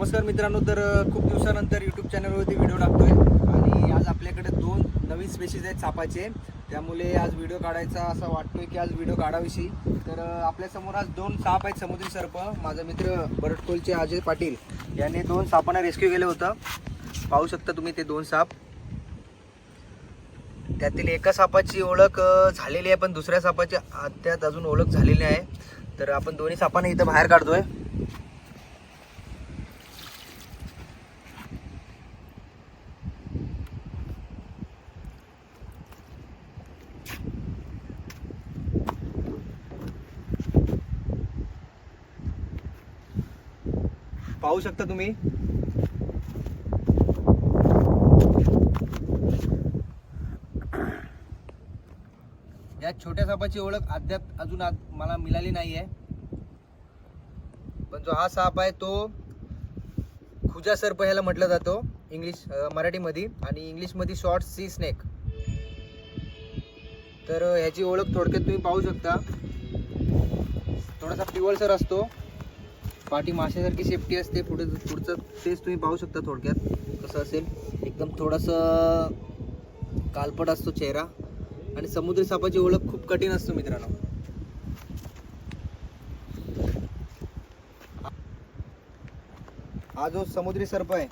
नमस्कार मित्रांनो तर खूप दिवसानंतर यूट्यूब चॅनलवरती व्हिडिओ टाकतोय. आणि आज आपल्याकडे दोन नवीन स्पेशीज आहेत सापाचे त्यामुळे आज व्हिडिओ काढायचा असा वाटतोय की आज व्हिडिओ काढाविषयी तर आपल्यासमोर आज दोन साप आहेत समुद्री सर्प. माझा मित्र बरटकोलचे अजय पाटील यांनी दोन सापांना रेस्क्यू केलं होतं. पाहू शकता तुम्ही ते दोन साप. त्यातील एका सापाची ओळख झालेली आहे पण दुसऱ्या सापाची अद्याप अजून ओळख झालेली आहे तर आपण दोन्ही सापांना इथं बाहेर काढतोय. पाहू शकता तुम्ही. या छोट्या सापाची ओळख अद्याप अजून आत- मला मिळाली नाही आहे पण जो हा साप आहे तो खुजा सर्प ह्याला म्हटलं जातो इंग्लिश मराठीमध्ये आणि इंग्लिशमध्ये शॉर्ट सी स्नेक. तर ह्याची ओळख थोडक्यात तुम्ही पाहू शकता. थोडासा पिवळसर असतो. पाठी माशासारखी सेफ्टी असते. पुढे पुढचं तेच तुम्ही पाहू शकता थोडक्यात कसं असेल. एकदम थोडंसं कालपट असतो चेहरा. आणि समुद्री सापाची ओळख खूप कठीण असतो मित्रांनो. हा जो समुद्री सर्प आहे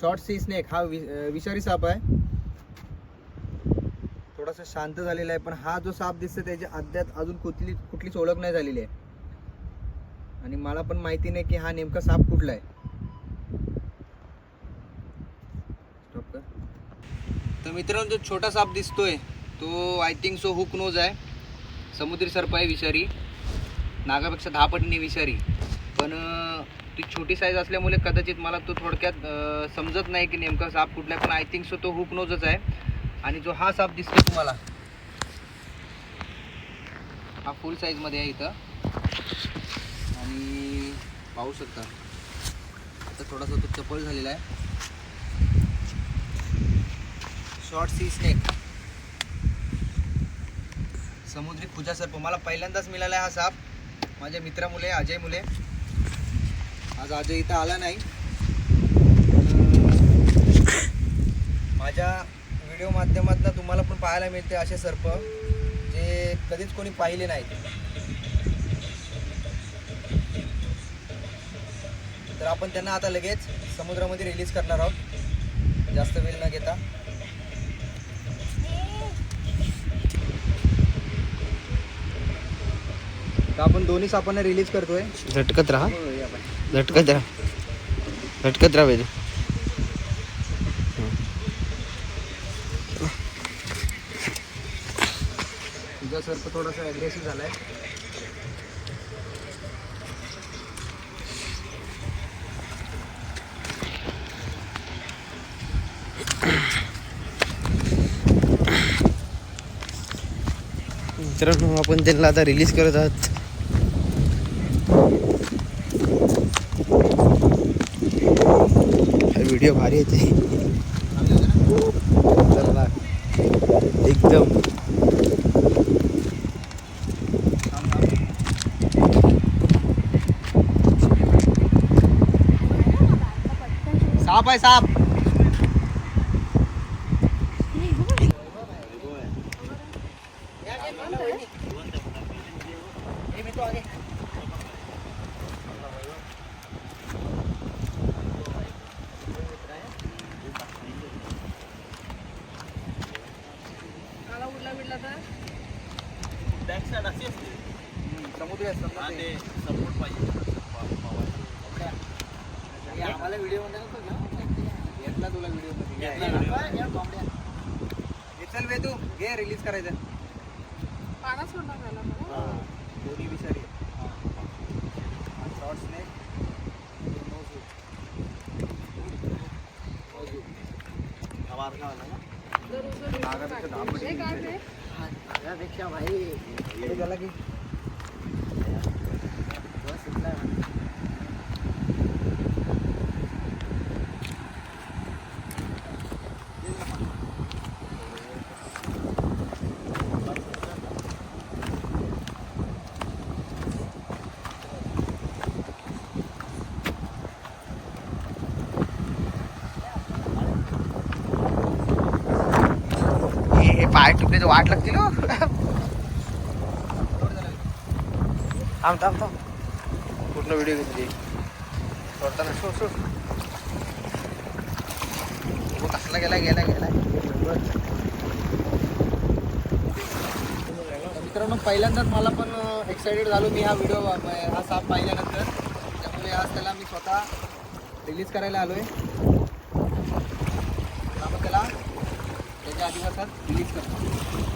शॉर्ट सी स्नेक हा वि विषारी साप आहे. थोडासा शांत झालेला आहे पण हा जो साप दिसतो त्याची अद्याप अजून कुठली कुठलीच ओळख नाही झालेली आहे. आणि मला पण माहिती नाही की हा नेमका साप कुठला आहे. तर मित्रांनो जो छोटा साप दिसतोय तो I think so hook nose आहे. समुद्री सर्प आहे विषारी. नागापेक्षा दहा पटीने विषारी. पण ती छोटी साईज असल्यामुळे कदाचित मला तो थोडक्यात समजत नाही की नेमका साप कुठला आहे. पण आय थिंक सो तो हुक नोजच आहे. आणि जो हा साप दिसतो तुम्हाला हा फुल साईजमध्ये आहे इथं. आणि पाहू शकता. आता थोडासा तो चपळ झालेला आहे. शॉर्ट सी स्नेक समुद्री खुजा सर्प मला पहिल्यांदाच मिळाला आहे हा साप. माझ्या मित्रामुळे अजय मुले आज अजय इथं आला नाही. माझ्या व्हिडिओ माध्यमातून तुम्हाला पण पाहायला मिळते असे सर्प जे कधीच कोणी पाहिले नाहीत. तर आपण त्यांना आता लगेच समुद्रामध्ये रिलीज करणार आहोत. जास्त वेळ न घेता. तर आपण दोन्ही सापांना रिलीज करतोय. झटकत राहा. झटकत राहा. झटकत राहा वेद. तुझा सर्प थोडासा ॲग्रेसिव्ह झालाय. मित्रांनो आपण त्यांना आता रिलीज करत आहात. हा व्हिडिओ भारी येते एकदम. साप आहे साप. समुद्र आहे समुद्र हे आम्हाला व्हिडिओ ना? घेतला तुला व्हिडिओ चल तू घे रिलीज करायचं पाण्यात सोडणार दोन्ही विषारी शॉर्ट स्नेक जर उचलून नागापेक्षा दहा पटी हे। काय ते? हे पाय की तर वाट लागतील हो. थांब थांब थांब. पूर्ण व्हिडिओ घेतली. सोडताना सोड सोड. कसला गेला गेला गेला. मित्रांनो पहिल्यांदाच मला पण एक्साइटेड झालो मी हा व्हिडिओ हा साप पाहिल्यानंतर. त्यामुळे आज त्याला मी स्वतः रिलीज करायला आलो आहे त्याला त्याच्या आदिवासात रिलीज करतो